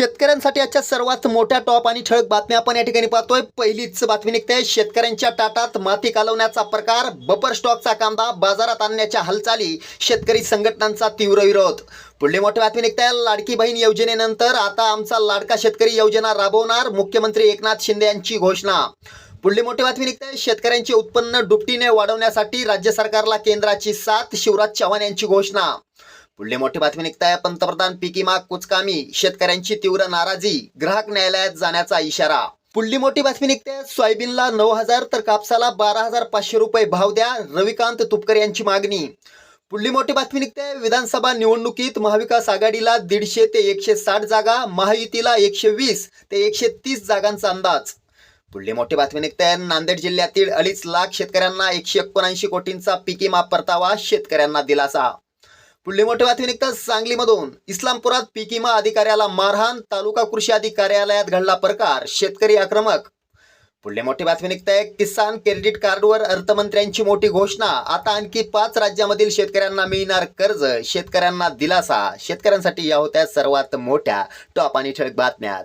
शेतकऱ्यांसाठी आजच्या सर्वात मोठ्या टॉप आणि ठळक बातम्या आपण या ठिकाणी पाहतोय. पहिलीच बातमी निघते. शेतकऱ्यांच्या ताटात माती कालवण्याचा प्रकार बपर स्टॉकचा कांदा बाजारात आणण्याच्या हालचाली शेतकरी संघटनांचा तीव्र विरोध. पुढली मोठी बातमी निघते. लाडकी बहीण योजनेनंतर आता आमचा लाडका शेतकरी योजना राबवणार मुख्यमंत्री एकनाथ शिंदे यांची घोषणा. पुढली मोठी बातमी निघते. शेतकऱ्यांचे उत्पन्न दुपटीने वाढवण्यासाठी राज्य सरकारला केंद्राची साथ शिवराज चव्हाण यांची घोषणा. पुढली मोठी बातमी निघताय. पंतप्रधान पिकी माग कुचकामी. शेतकऱ्यांची तीव्र नाराजी. ग्राहक न्यायालयात जाण्याचा इशारा. पुढली मोठी बातमी निघते. सोयाबीनला नऊ हजार तर कापसाला बारा हजार पाचशे रुपये भाव द्या. रविकांत तुपकर यांची मागणी. पुढली मोठी बातमी निघते. विधानसभा निवडणुकीत महाविकास आघाडीला दीडशे ते एकशे साठ जागा महायुतीला एकशे वीस ते एकशे तीस जागांचा अंदाज. पुढली मोठी बातमी निघते. नांदेड जिल्ह्यातील अडीच लाख शेतकऱ्यांना एकशे एकोणऐंशी कोटींचा पिकी विमा परतावा शेतकऱ्यांना दिलासा. पुढली मोठी बातमी निघतात सांगलीमधून. इस्लामपुरात पिकिमा विमा अधिकाऱ्याला मारहाण तालुका कृषी अधिकार्यालयात कार्यालयात घडला प्रकार शेतकरी आक्रमक. पुढली मोठी बातमी निघताय किसान क्रेडिट कार्डवर अर्थमंत्र्यांची मोठी घोषणा. आता आणखी पाच राज्यामधील शेतकऱ्यांना मिळणार कर्ज शेतकऱ्यांना दिलासा. शेतकऱ्यांसाठी या होत्या सर्वात मोठ्या टॉप आणि ठळक बातम्या.